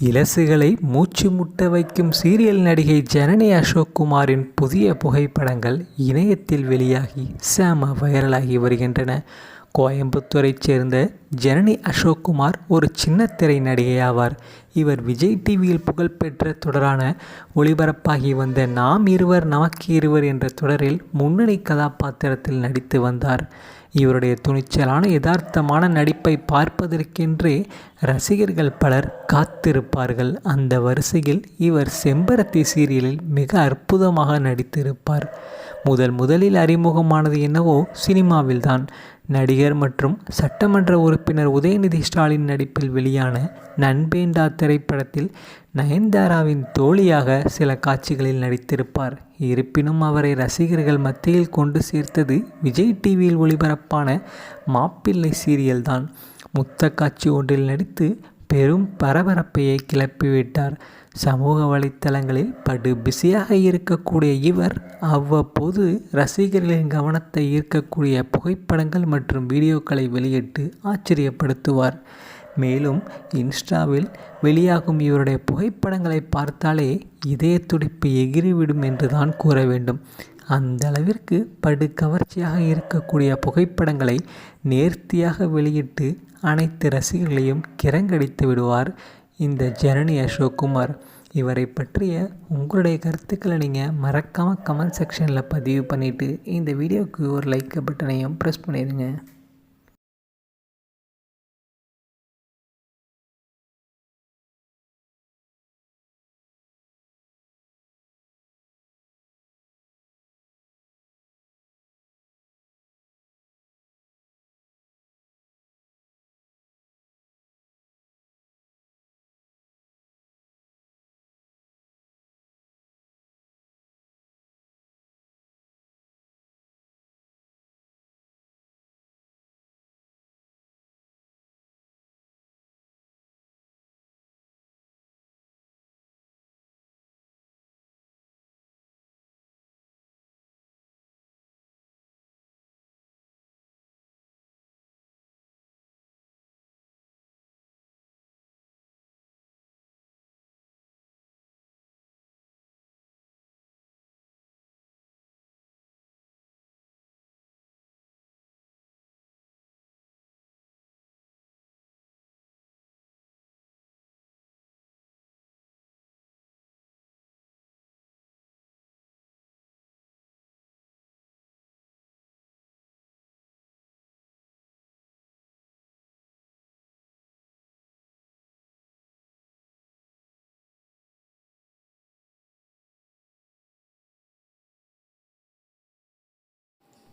இலசுகளை மூச்சு முட்ட வைக்கும் சீரியல் நடிகை ஜனனி அசோக்குமாரின் புதிய புகைப்படங்கள் இணையத்தில் வெளியாகி செம வைரலாகி வருகின்றன. கோயம்புத்தூரைச் சேர்ந்த ஜனனி அசோக்குமார் ஒரு சின்னத்திரை நடிகை ஆவார். இவர் விஜய் டிவியில் புகழ்பெற்ற தொடரான ஒளிபரப்பாகி வந்த நாம் இருவர் நமக்கு இருவர் என்ற தொடரில் முன்னணி கதாபாத்திரத்தில் நடித்து வந்தார். இவருடைய துணிச்சலான யதார்த்தமான நடிப்பை பார்ப்பதற்கென்றே ரசிகர்கள் பலர் காத்திருப்பார்கள். அந்த வரிசையில் இவர் செம்பரத்தி சீரியலில் மிக அற்புதமாக நடித்திருப்பார். முதல் முதலில் அறிமுகமானது என்னவோ சினிமாவில்தான். நடிகர் மற்றும் சட்டமன்ற ஒரு உறுப்பினர் உதயநிதி ஸ்டாலின் நடிப்பில் வெளியான நண்பேண்டா திரைப்படத்தில் நயன்தாராவின் தோழியாக சில காட்சிகளில் நடித்திருப்பார். இருப்பினும் அவரை ரசிகர்கள் மத்தியில் கொண்டு சேர்த்தது விஜய் டிவியில் ஒளிபரப்பான மாப்பிள்ளை சீரியல்தான். முத்த காட்சி ஒன்றில் நடித்து பெரும் பரபரப்பையை கிளப்பிவிட்டார். சமூக வலைத்தளங்களில் படு பிஸியாக இருக்கக்கூடிய இவர் அவ்வப்போது ரசிகர்களின் கவனத்தை ஈர்க்கக்கூடிய புகைப்படங்கள் மற்றும் வீடியோக்களை வெளியிட்டு ஆச்சரியப்படுத்துவார். மேலும் இன்ஸ்டாவில் வெளியாகும் இவருடைய புகைப்படங்களை பார்த்தாலே இதய துடிப்பு எகிரிவிடும் என்று தான் கூற வேண்டும். அந்த அளவிற்கு படு கவர்ச்சியாக இருக்கக்கூடிய புகைப்படங்களை நேர்த்தியாக வெளியிட்டு அனைத்து ரசிகர்களையும் கிரங்கடித்து விடுவார் இந்த ஜனனி அசோக்குமார் இவரை பற்றிய உங்களுடைய கருத்துக்களை நீங்கள் மறக்காமல் கமெண்ட் செக்ஷனில் பதிவு பண்ணிவிட்டு இந்த வீடியோவுக்கு ஒரு லைக் பட்டனையும் ப்ரெஸ் பண்ணிடுங்க.